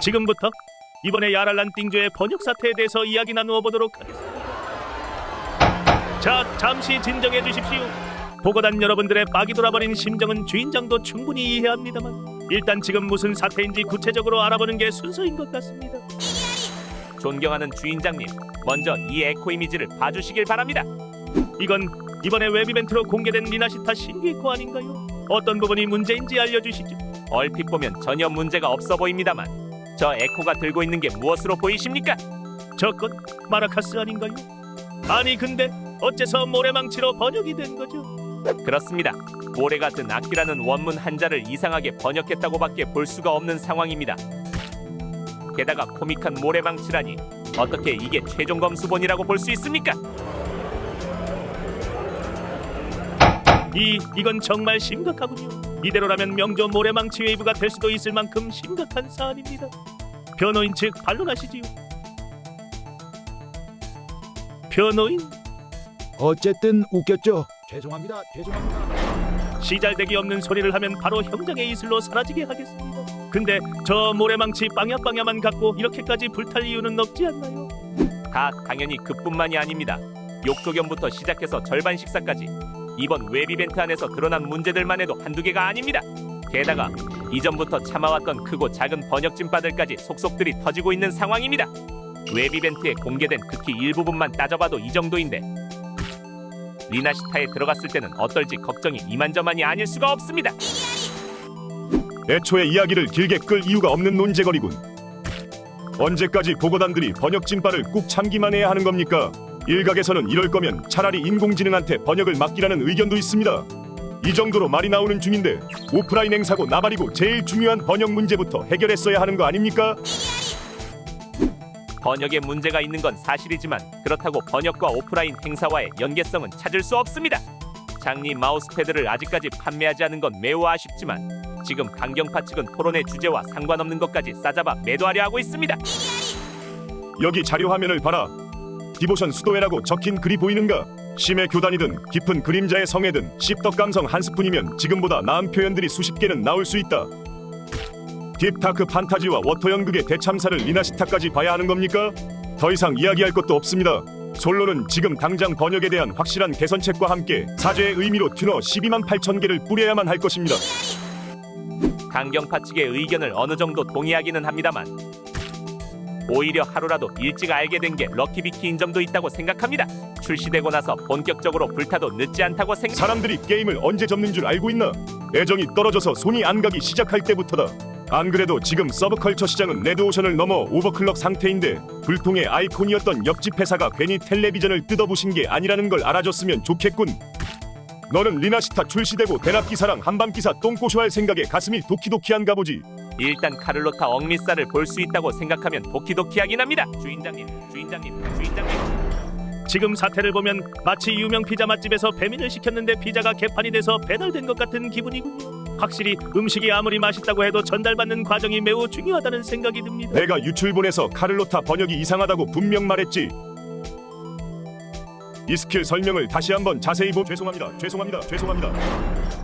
지금부터 이번에 야랄란 띵조의 번역 사태에 대해서 이야기 나누어 보도록 하겠습니다. 자, 잠시 진정해 주십시오. 보고단 여러분들의 빡이 돌아버린 심정은 주인장도 충분히 이해합니다만 일단 지금 무슨 사태인지 구체적으로 알아보는 게 순서인 것 같습니다. 존경하는 주인장님, 먼저 이 에코 이미지를 봐주시길 바랍니다. 이건 이번에 웹 이벤트로 공개된 리나시타 신규코 아닌가요? 어떤 부분이 문제인지 알려주시죠. 얼핏 보면 전혀 문제가 없어 보입니다만 저 에코가 들고 있는 게 무엇으로 보이십니까? 저건 마라카스 아닌가요? 아니 근데 어째서 모래망치로 번역이 된 거죠? 그렇습니다. 모래 같은 악기라는 원문 한자를 이상하게 번역했다고밖에 볼 수가 없는 상황입니다. 게다가 코믹한 모래망치라니 어떻게 이게 최종 검수본이라고 볼 수 있습니까? 이 이건 정말 심각하군요. 이대로라면 명조 모래망치 웨이브가 될 수도 있을 만큼 심각한 사안입니다. 변호인 측 반론하시지요. 변호인 어쨌든 웃겼죠. 죄송합니다. 죄송합니다. 시잘데기 없는 소리를 하면 바로 형장의 이슬로 사라지게 하겠습니다. 근데 저 모래망치 빵야빵야만 갖고 이렇게까지 불탈 이유는 없지 않나요? 다 당연히 그뿐만이 아닙니다. 욕조견부터 시작해서 절반 식사까지 이번 웹 이벤트 안에서 드러난 문제들만 해도 한두 개가 아닙니다. 게다가 이전부터 참아왔던 크고 작은 번역 찐빠들까지 속속들이 터지고 있는 상황입니다. 웹 이벤트에 공개된 극히 일부분만 따져봐도 이 정도인데 리나시타에 들어갔을 때는 어떨지 걱정이 이만저만이 아닐 수가 없습니다. 애초에 이야기를 길게 끌 이유가 없는 논제거리군. 언제까지 보고단들이 번역 찐빠를 꾹 참기만 해야 하는 겁니까? 일각에서는 이럴 거면 차라리 인공지능한테 번역을 맡기라는 의견도 있습니다. 이 정도로 말이 나오는 중인데 오프라인 행사고 나발이고 제일 중요한 번역 문제부터 해결했어야 하는 거 아닙니까? 번역에 문제가 있는 건 사실이지만 그렇다고 번역과 오프라인 행사와의 연계성은 찾을 수 없습니다. 장리 마우스패드를 아직까지 판매하지 않은 건 매우 아쉽지만 지금 강경파 측은 토론의 주제와 상관없는 것까지 싸잡아 매도하려 하고 있습니다. 여기 자료 화면을 봐라. 디보션 수도회라고 적힌 글이 보이는가? 심해 교단이든 깊은 그림자의 성애든 씹덕 감성 한 스푼이면 지금보다 나은 표현들이 수십 개는 나올 수 있다. 딥다크 판타지와 워터 연극의 대참사를 리나시타까지 봐야 하는 겁니까? 더 이상 이야기할 것도 없습니다. 솔로는 지금 당장 번역에 대한 확실한 개선책과 함께 사죄의 의미로 튜너 12만 8천 개를 뿌려야만 할 것입니다. 강경파 측의 의견을 어느 정도 동의하기는 합니다만 오히려 하루라도 일찍 알게 된 게 럭키비키인 점도 있다고 생각합니다. 출시되고 나서 본격적으로 불타도 늦지 않다고 생각. 사람들이 게임을 언제 접는 줄 알고 있나? 애정이 떨어져서 손이 안 가기 시작할 때부터다. 안 그래도 지금 서브컬처 시장은 레드오션을 넘어 오버클럭 상태인데 불통의 아이콘이었던 옆집 회사가 괜히 텔레비전을 뜯어부신 게 아니라는 걸 알아줬으면 좋겠군. 너는 리나시타 출시되고 대납 기사랑 한밤 기사 똥꼬쇼할 생각에 가슴이 도키도키한가 보지. 일단 카를로타 억리사를 볼수 있다고 생각하면 도키도키하긴 합니다. 주인장님, 주인장님, 주인장님. 지금 사태를 보면 마치 유명 피자 맛집에서 배민을 시켰는데 피자가 개판이 돼서 배달된 것 같은 기분이군요. 확실히 음식이 아무리 맛있다고 해도 전달받는 과정이 매우 중요하다는 생각이 듭니다. 내가 유출본에서 카를로타 번역이 이상하다고 분명 말했지. 이 스킬 설명을 다시 한번 자세히 보 죄송합니다. 죄송합니다. 죄송합니다.